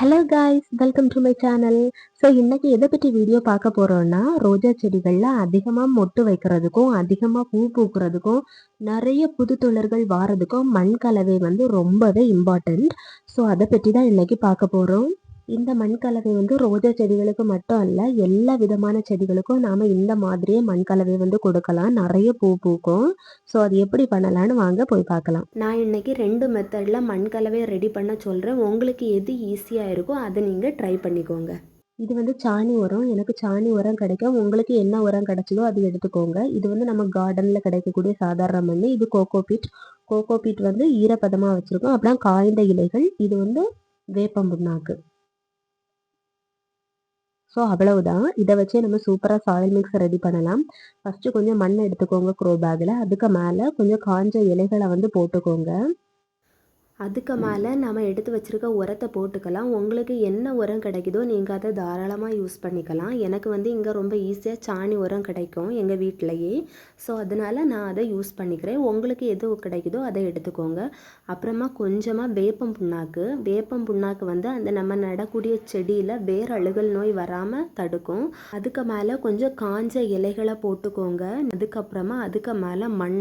Hello guys welcome to my channel so இன்றைக்கி எதை பற்றி வீடியோ பார்க்க போகிறோம்னா ரோஜா செடிகளில் அதிகமாக மொட்டு வைக்கிறதுக்கும் அதிகமாக பூ பூக்கிறதுக்கும் நிறைய புது தொழில்கள் வாரதுக்கும் மண் கலவை வந்து ரொம்பவே இம்பார்ட்டண்ட் ஸோ அதை பற்றி தான் இன்றைக்கி பார்க்க போகிறோம் இந்த மண்கலவை வந்து ரோஜா செடிகளுக்கு மட்டும் அல்ல எல்லா விதமான செடிகளுக்கும் நாம் இந்த மாதிரியே மண்கலவை வந்து கொடுக்கலாம். நிறைய பூ பூக்கும். ஸோ அது எப்படி பண்ணலான்னு வாங்க போய் பார்க்கலாம். நான் இன்னைக்கு ரெண்டு மெத்தடில் மண்கலவை ரெடி பண்ண சொல்கிறேன் உங்களுக்கு எது ஈஸியாக இருக்கோ அதை நீங்கள் ட்ரை பண்ணிக்கோங்க. இது வந்து சாணி உரம். எனக்கு சாணி உரம் கிடைக்கும். உங்களுக்கு என்ன உரம் கிடைச்சதோ அது எடுத்துக்கோங்க. இது வந்து நம்ம கார்டனில் கிடைக்கக்கூடிய சாதாரண மண் இது கோகோ பீட் கோகோ பீட் வந்து ஈரப்பதமாக வச்சுருக்கோம். அப்புறம் காய்ந்த இலைகள். இது வந்து வேப்பம் புண்ணாக்கு ஸோ அவ்வளவுதான். இதை வச்சே நம்ம சூப்பராக சாயில் மிக்ஸ் ரெடி பண்ணலாம். ஃபஸ்ட்டு கொஞ்சம் மண் எடுத்துக்கோங்க க்ரோ பேக்கில் அதுக்கு மேலே கொஞ்சம் காஞ்ச இலைகளை வந்து போட்டுக்கோங்க. அதுக்கு மேலே நம்ம எடுத்து வச்சுருக்க உரத்தை போட்டுக்கலாம். உங்களுக்கு என்ன உரம் கிடைக்குதோ நீங்கள் அதை தாராளமாக யூஸ் பண்ணிக்கலாம். எனக்கு வந்து இங்கே ரொம்ப ஈஸியாக சாணி உரம் கிடைக்கும் எங்கள் வீட்டிலையே ஸோ அதனால் நான் அதை யூஸ் பண்ணிக்கிறேன். உங்களுக்கு எது கிடைக்குதோ அதை எடுத்துக்கோங்க. அப்புறமா கொஞ்சமாக வேப்பம் புண்ணாக்கு. வேப்பம் புண்ணாக்கு வந்து அந்த நம்ம நடக்கூடிய செடியில் வேர் அழுகல் நோய் வராமல் தடுக்கும். அதுக்கு மேலே கொஞ்சம் காஞ்ச இலைகளை போட்டுக்கோங்க. அதுக்கப்புறமா அதுக்கு மேலே மண்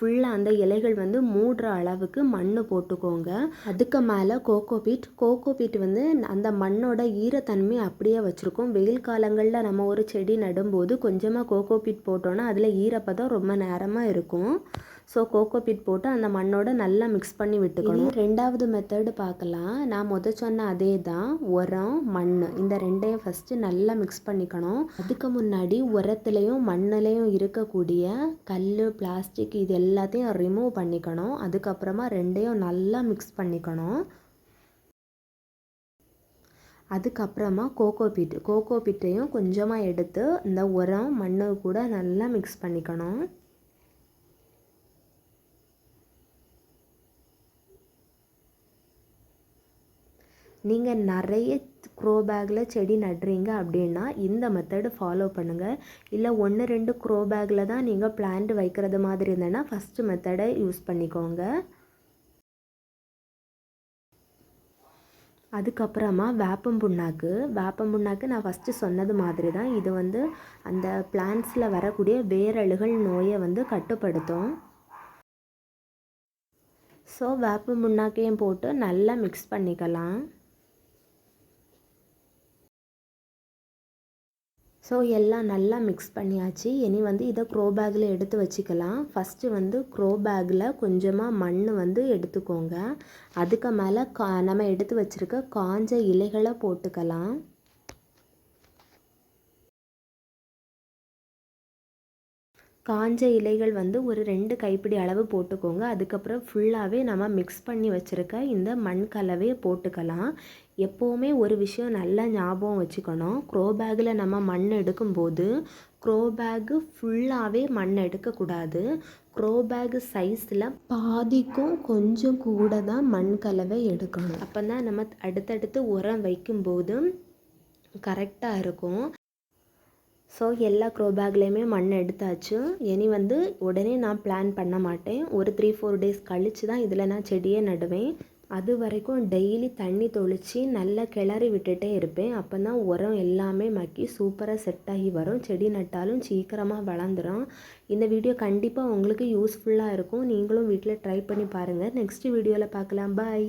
ஃபுல்லாக அந்த இலைகள் வந்து மூடுற அளவுக்கு மண் போட்டுக்கோங்க. அதுக்கு மேலே கோகோபீட் கோகோபீட் வந்து அந்த மண்ணோட ஈரத்தன்மை அப்படியே வச்சுருக்கோம். வெயில் காலங்களில் நம்ம ஒரு செடி நடும்போது கொஞ்சமாக கோகோபீட் போட்டோன்னா அதில் ஈரப்பதம் ரொம்ப நேரமாக இருக்கும். ஸோ கோகோ பீட் போட்டு அந்த மண்ணோட நல்லா மிக்ஸ் பண்ணி விட்டுக்கணும். ரெண்டாவது மெத்தடு பார்க்கலாம். நான் முத சொன்ன அதே தான் உரம் மண் இந்த ரெண்டையும் ஃபஸ்ட்டு நல்லா மிக்ஸ் பண்ணிக்கணும். அதுக்கு முன்னாடி உரத்துலேயும் மண்ணுலேயும் இருக்கக்கூடிய கல் பிளாஸ்டிக் இது எல்லாத்தையும் ரிமூவ் பண்ணிக்கணும். அதுக்கப்புறமா ரெண்டையும் நல்லா மிக்ஸ் பண்ணிக்கணும். அதுக்கப்புறமா கோகோ பிட் கோகோ பீட்டையும் கொஞ்சமாக எடுத்து இந்த உரம் மண்ணு கூட நல்லா மிக்ஸ் பண்ணிக்கணும். நீங்கள் நிறைய க்ரோ பேக்கில் செடி நடுறீங்க அப்படின்னா இந்த மெத்தடு ஃபாலோ பண்ணுங்கள் இல்லை ஒன்று ரெண்டு க்ரோ பேக்கில் தான் நீங்கள் பிளான்ட் வைக்கிறது மாதிரி இருந்தேன்னா ஃபஸ்ட்டு மெத்தடை யூஸ் பண்ணிக்கோங்க. அதுக்கப்புறமா வேப்பம் புண்ணாக்கு வேப்பம் புண்ணாக்கு நான் ஃபஸ்ட்டு சொன்னது மாதிரி தான். இது வந்து அந்த பிளான்ஸில் வரக்கூடிய வேரழுகள் நோயை வந்து கட்டுப்படுத்தும். ஸோ வேப்பம் புண்ணாக்கையும் போட்டு நல்லா மிக்ஸ் பண்ணிக்கலாம். ஸோ எல்லாம் நல்லா மிக்ஸ் பண்ணியாச்சு. இனி வந்து இதை க்ரோ பேக்கில் எடுத்து வச்சுக்கலாம். ஃபஸ்ட்டு வந்து க்ரோ பேக்கில் கொஞ்சமாக மண் வந்து எடுத்துக்கோங்க. அதுக்கு மேலே கா நம்ம எடுத்து வச்சுருக்க காஞ்ச இலைகளை போட்டுக்கலாம். காஞ்ச இலைகள் வந்து ஒரு ரெண்டு கைப்பிடி அளவு போட்டுக்கோங்க. அதுக்கப்புறம் ஃபுல்லாகவே நம்ம மிக்ஸ் பண்ணி வச்சுருக்க இந்த மண் கலவையை போட்டுக்கலாம். எப்போவுமே ஒரு விஷயம் நல்லா ஞாபகம் வச்சுக்கணும். க்ரோ பேக்கில் நம்ம மண் எடுக்கும்போது க்ரோ பேக்கு ஃபுல்லாகவே மண் எடுக்கக்கூடாது. க்ரோ பேக்கு சைஸில் பாதிக்கும் கொஞ்சம் கூட தான் மண் கலவை எடுக்கணும். அப்போ தான் நம்ம அடுத்தடுத்து உரம் வைக்கும்போது கரெக்டாக இருக்கும். ஸோ எல்லா க்ரோ பேக்லேயுமே மண் எடுத்தாச்சு. இனி வந்து உடனே நான் பிளான் பண்ண மாட்டேன். ஒரு த்ரீ ஃபோர் டேஸ் கழித்து தான் இதில் நான் செடியே நடுவேன். அது வரைக்கும் டெய்லி தண்ணி தொளித்து நல்லா கிளறி விட்டுட்டே இருப்பேன். அப்போ தான் உரம் எல்லாமே மக்கி சூப்பராக செட் ஆகி வரும். செடி நட்டாலும் சீக்கிரமாக வளர்ந்துடும் இந்த வீடியோ கண்டிப்பாக உங்களுக்கு யூஸ்ஃபுல்லாக இருக்கும். நீங்களும் வீட்டில் ட்ரை பண்ணி பாருங்கள் நெக்ஸ்ட் வீடியோவில் பார்க்கலாம். பாய்